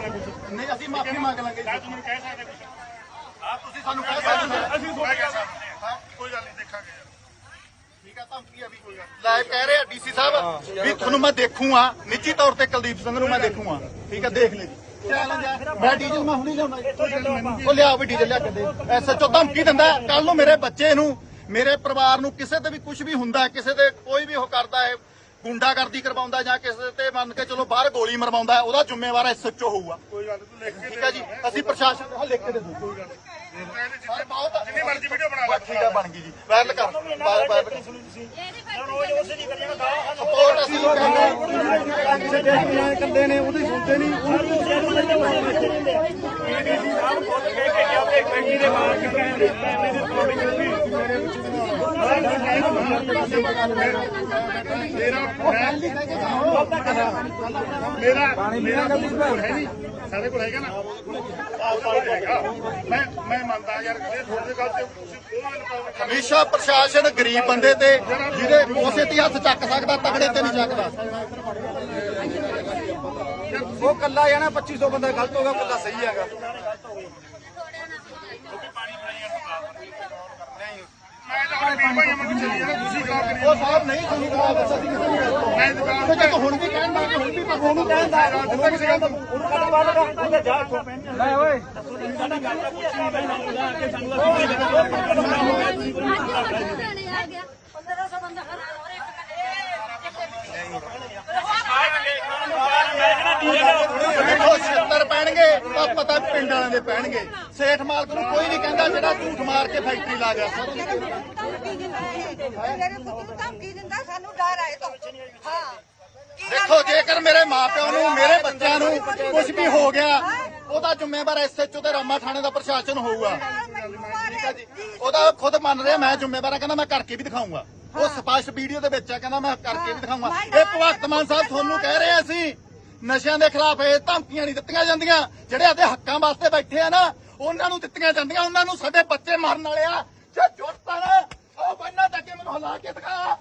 ਮੰਗ ਲਾਂਗੇ ਤਾਂ ਤੁਸੀਂ ਕਹਿ ਸਕਦੇ ਕੁਝ ਆਪ ਤੁਸੀਂ ਸਾਨੂੰ ਕਹਿ ਸਕਦੇ ਹੋ। ਅਸੀਂ ਥੋੜਾ ਕਹਿ ਸਕਦੇ ਹਾਂ। ਕੋਈ ਗੱਲ ਨਹੀਂ ਦੇਖਾਂਗੇ। ਯਾਰ ਠੀਕ ਆ ਧਮਕੀ ਆ ਵੀ ਕੋਈ ਲਾਈਵ ਕਹਿ ਰਹੇ ਆ ਡੀਸੀ ਸਾਹਿਬ ਵੀ ਤੁਹਾਨੂੰ ਮੈਂ ਦੇਖੂਗਾ। ਨਿੱਜੀ ਤੌਰ ਤੇ ਕੁਲਦੀਪ ਸਿੰਘ ਨੂੰ ਮੈਂ ਦੇਖੂਗਾ। ਠੀਕ ਆ ਦੇਖ ਲੈ ਜੀ। ਚੈਲੰਜ ਆ। ਮੈਂ ਡੀਜ਼ਲ ਮੈਂ ਹੁਣੀ ਲਿਆਉਣਾ ਉਹ ਲਿਆ ਵੀ ਡੀਜ਼ਲ ਲਿਆ ਕੇ ਦੇ। ਐਸਐਚਓ ਧਮਕੀ ਦਿੰਦਾ। ਕੱਲ ਨੂੰ ਮੇਰੇ ਬੱਚੇ ਨੂੰ ਮੇਰੇ ਪਰਿਵਾਰ ਨੂੰ ਕਿਸੇ ਤੇ ਵੀ ਕੁਝ ਵੀ ਹੁੰਦਾ ਕਿਸੇ ਤੇ ਕੋਈ ਵੀ ਉਹ ਕਰਦਾ ਹੈ ਗੁੰਡਾਗਰਦੀ ਕਰਵਾਉਂਦਾ ਜਾਂ ਕਿਸੇ ਤੇ ਮੰਨ ਕੇ ਚਲੋ ਬਾਹਰ ਗੋਲੀ ਮਰਵਾਉਂਦਾ ਹੈ, ਉਹਦਾ ਜ਼ਿੰਮੇਵਾਰ ਐਸਐਚਓ ਹੋਊਗਾ। ਕੋਈ ਗੱਲ ਨੀ, ਤੂੰ ਲਿਖ ਕੇ ਠੀਕ ਹੈ ਜੀ? ਅਸੀਂ ਪ੍ਰਸ਼ਾਸਨ ਨੂੰ ਲਿਖ ਕੇ ਦੇ ਦੂੰ ਕੋਈ ਗੱਲ ਜਿੰਨੇ ਬਹੁਤ ਜਿੰਨੀ ਮਰਜ਼ੀ ਵੀਡੀਓ ਬਣਾ ਲੈ। ਠੀਕ ਹੈ ਬਣ ਗਈ ਜੀ। ਵਾਇਰਲ ਕਰ। ਵਾਇਰਲ ਵਾਇਰਲ ਰੋਜ਼ ਉਸੇ ਦੀ ਕਰੀਏ ਗਾਹ ਸਪੋਰਟ ਅਸੀਂ ਕਹਿੰਦੇ ਕੰਦੇ ਨੇ ਉਹਦੀ ਸੁਣਦੇ ਨਹੀਂ ਮੇਰਾ ਮੇਰਾ ਮੇਰਾ ਕੋਲ ਹੈ ਨਹੀਂ। ਸਾਡੇ ਕੋਲ ਹੈਗਾ ਨਾ। ਆਹ ਹੈਗਾ ਮੈਂ ਮੈਂ ਮੰਨਦਾ ਯਾਰ ਇਹ ਤੁਹਾਡੇ ਗੱਲ ਤੇ ਤੁਸੀਂ ਉਹ ਗੱਲ ਪਾਓ ਹਮੇਸ਼ਾ ਪ੍ਰਸ਼ਾਸਨ ਗਰੀਬ ਬੰਦੇ ਤੇ ਜਿਹਦੇ ਉਸੇ ਤੇ ਹੱਥ ਚੱਕ ਸਕਦਾ ਤਗੜੇ ਤੇ ਨਹੀਂ ਚੱਕਦਾ। ਉਹ ਕੱਲਾ ਜਾਣਾ 2500 ਬੰਦਾ ਗਲਤ ਹੋਗਾ ਕੱਲਾ ਸਹੀ ਹੈਗਾ। ਮੈਂ ਤਾਂ ਆਪਣੇ ਵੀਰ ਭਾਈਆਂ ਨੂੰ ਚੱਲੀ ਜਾਣਾ ਤੁਸੀਂ ਖਰਾਬ ਕਰੀ ਉਹ ਸਾਹਿਬ ਨਹੀਂ ਤੁਹਾਨੂੰ ਜਵਾਬ ਦੱਸਿਆ ਸੀ ਕਿਸੇ ਨੇ ਮੈਂ ਦੁਕਾਨ ਉਹ ਜਦੋਂ ਹੁਣ ਵੀ ਕਹਿਣ ਦਾ ਹੁਣ ਵੀ ਪਰਸੋਂ ਨੂੰ ਕਹਿਣ ਦਾ ਦਿੱਤਾ ਕਿਸੇ ਗੱਲ ਲੈ ਓਏ ਆ ਗਿਆ 1500 ਬੰਦਾ ਹਰ ਹਰ ਇੱਕ ਦੇਖੋ 76 ਪੈਣਗੇ ਤਾਂ ਪਤਾ ਪਿੰਡ ਵਾਲਿਆਂ ਦੇ ਪੈਣਗੇ। ਸੇਠ ਮਾਲਕ ਨੂੰ ਕੋਈ ਨਹੀਂ ਕਹਿੰਦਾ ਜਿਹੜਾ ਝੂਠ ਮਾਰ ਕੇ ਫੈਕਟਰੀ ਲਾ ਗਿਆ। ਸਰ ਮੇਰੇ ਪੁੱਤ ਨੂੰ ਧਮਕੀ ਦਿੰਦਾ ਸਾਨੂੰ ਡਰ ਆਏ ਤੋਂ। ਹਾਂ। ਕੀ ਗੱਲ ਦੇਖੋ ਜੇਕਰ ਮੇਰੇ ਮਾਪਿਆਂ ਨੂੰ ਮੇਰੇ ਬੱਚਿਆਂ ਨੂੰ ਕੁਝ ਵੀ ਹੋ ਗਿਆ ਉਹਦਾ ਜ਼ਿੰਮੇਵਾਰ ਐਸਐਚਓ ਤੇ ਰਾਮਾ ਥਾਣੇ ਦਾ ਪ੍ਰਸ਼ਾਸਨ ਹੋਊਗਾ। ਠੀਕ ਹੈ ਜੀ। ਉਹਦਾ ਖੁਦ ਮੰਨ ਰਿਹਾ ਮੈਂ ਜ਼ਿੰਮੇਵਾਰ ਆ ਕਹਿੰਦਾ ਮੈਂ ਕਰਕੇ ਵੀ ਦਿਖਾਊਂਗਾ। ਉਹ ਸਪਸ਼ਟ ਵੀਡੀਓ ਦੇ ਵਿੱਚ ਆ ਕਹਿੰਦਾ ਮੈਂ ਕਰਕੇ ਵੀ ਦਿਖਾਊਂਗਾ। ਇਹ ਭਗਵੰਤ ਮਾਨ ਸਾਹਿਬ ਤੁਹਾਨੂੰ ਕਹਿ ਰਹੇ ਅਸੀਂ ਨਸ਼ਿਆਂ ਦੇ ਖਿਲਾਫ ਇਹ ਧਮਕੀਆਂ ਨਹੀਂ ਦਿੱਤੀਆਂ ਜਾਂਦੀਆਂ। ਜਿਹੜੇ ਆਪਣੇ ਹੱਕਾਂ ਵਾਸਤੇ ਬੈਠੇ ਆ ਨਾ, ਉਹਨਾਂ ਨੂੰ ਦਿੱਤੀਆਂ ਜਾਂਦੀਆਂ। ਉਹਨਾਂ ਨੂੰ ਸਾਡੇ ਬੱਚੇ ਮਾਰਨ ਵਾਲੇ ਆ। ਜੇ ਜੁੜਤਾ ਨਾ ਉਹ ਬੰਨਾ ਤੱਕ ਮੈਨੂੰ ਹਲਾ ਕੇ ਦਿਖਾ।